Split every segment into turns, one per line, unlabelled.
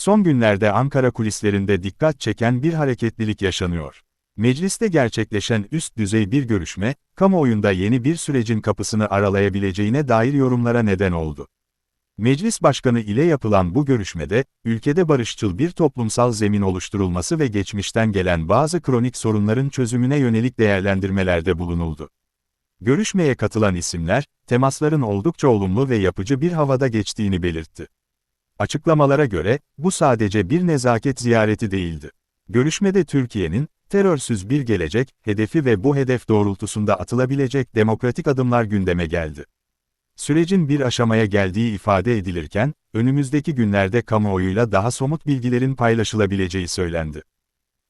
Son günlerde Ankara kulislerinde dikkat çeken bir hareketlilik yaşanıyor. Mecliste gerçekleşen üst düzey bir görüşme, kamuoyunda yeni bir sürecin kapısını aralayabileceğine dair yorumlara neden oldu. Meclis Başkanı ile yapılan bu görüşmede, ülkede barışçıl bir toplumsal zemin oluşturulması ve geçmişten gelen bazı kronik sorunların çözümüne yönelik değerlendirmelerde bulunuldu. Görüşmeye katılan isimler, temasların oldukça olumlu ve yapıcı bir havada geçtiğini belirtti. Açıklamalara göre, bu sadece bir nezaket ziyareti değildi. Görüşmede Türkiye'nin, terörsüz bir gelecek, hedefi ve bu hedef doğrultusunda atılabilecek demokratik adımlar gündeme geldi. Sürecin bir aşamaya geldiği ifade edilirken, önümüzdeki günlerde kamuoyuyla daha somut bilgilerin paylaşılabileceği söylendi.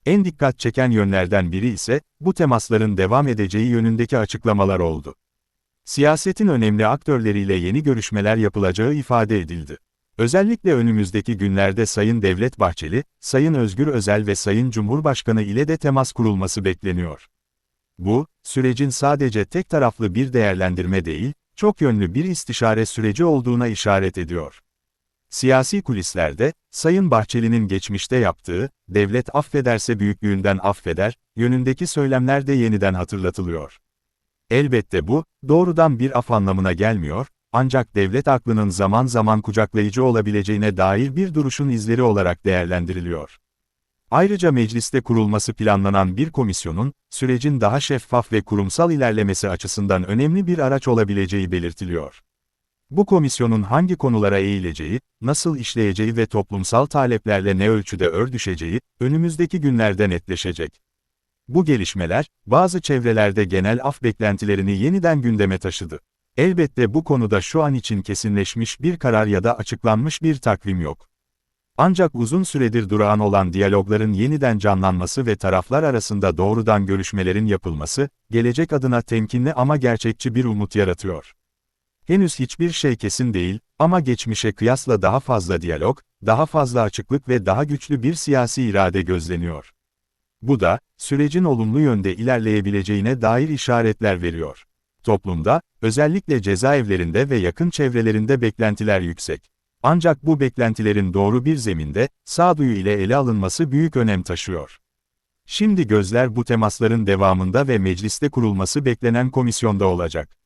En dikkat çeken yönlerden biri ise, bu temasların devam edeceği yönündeki açıklamalar oldu. Siyasetin önemli aktörleriyle yeni görüşmeler yapılacağı ifade edildi. Özellikle önümüzdeki günlerde Sayın Devlet Bahçeli, Sayın Özgür Özel ve Sayın Cumhurbaşkanı ile de temas kurulması bekleniyor. Bu, sürecin sadece tek taraflı bir değerlendirme değil, çok yönlü bir istişare süreci olduğuna işaret ediyor. Siyasi kulislerde, Sayın Bahçeli'nin geçmişte yaptığı, devlet affederse büyüklüğünden affeder, yönündeki söylemler de yeniden hatırlatılıyor. Elbette bu, doğrudan bir af anlamına gelmiyor, ancak devlet aklının zaman zaman kucaklayıcı olabileceğine dair bir duruşun izleri olarak değerlendiriliyor. Ayrıca mecliste kurulması planlanan bir komisyonun, sürecin daha şeffaf ve kurumsal ilerlemesi açısından önemli bir araç olabileceği belirtiliyor. Bu komisyonun hangi konulara eğileceği, nasıl işleyeceği ve toplumsal taleplerle ne ölçüde ördüşeceği, önümüzdeki günlerde netleşecek. Bu gelişmeler, bazı çevrelerde genel af beklentilerini yeniden gündeme taşıdı. Elbette bu konuda şu an için kesinleşmiş bir karar ya da açıklanmış bir takvim yok. Ancak uzun süredir durağan olan diyalogların yeniden canlanması ve taraflar arasında doğrudan görüşmelerin yapılması, gelecek adına temkinli ama gerçekçi bir umut yaratıyor. Henüz hiçbir şey kesin değil, ama geçmişe kıyasla daha fazla diyalog, daha fazla açıklık ve daha güçlü bir siyasi irade gözleniyor. Bu da, sürecin olumlu yönde ilerleyebileceğine dair işaretler veriyor. Toplumda, özellikle cezaevlerinde ve yakın çevrelerinde beklentiler yüksek. Ancak bu beklentilerin doğru bir zeminde, sağduyu ile ele alınması büyük önem taşıyor. Şimdi gözler bu temasların devamında ve mecliste kurulması beklenen komisyonda olacak.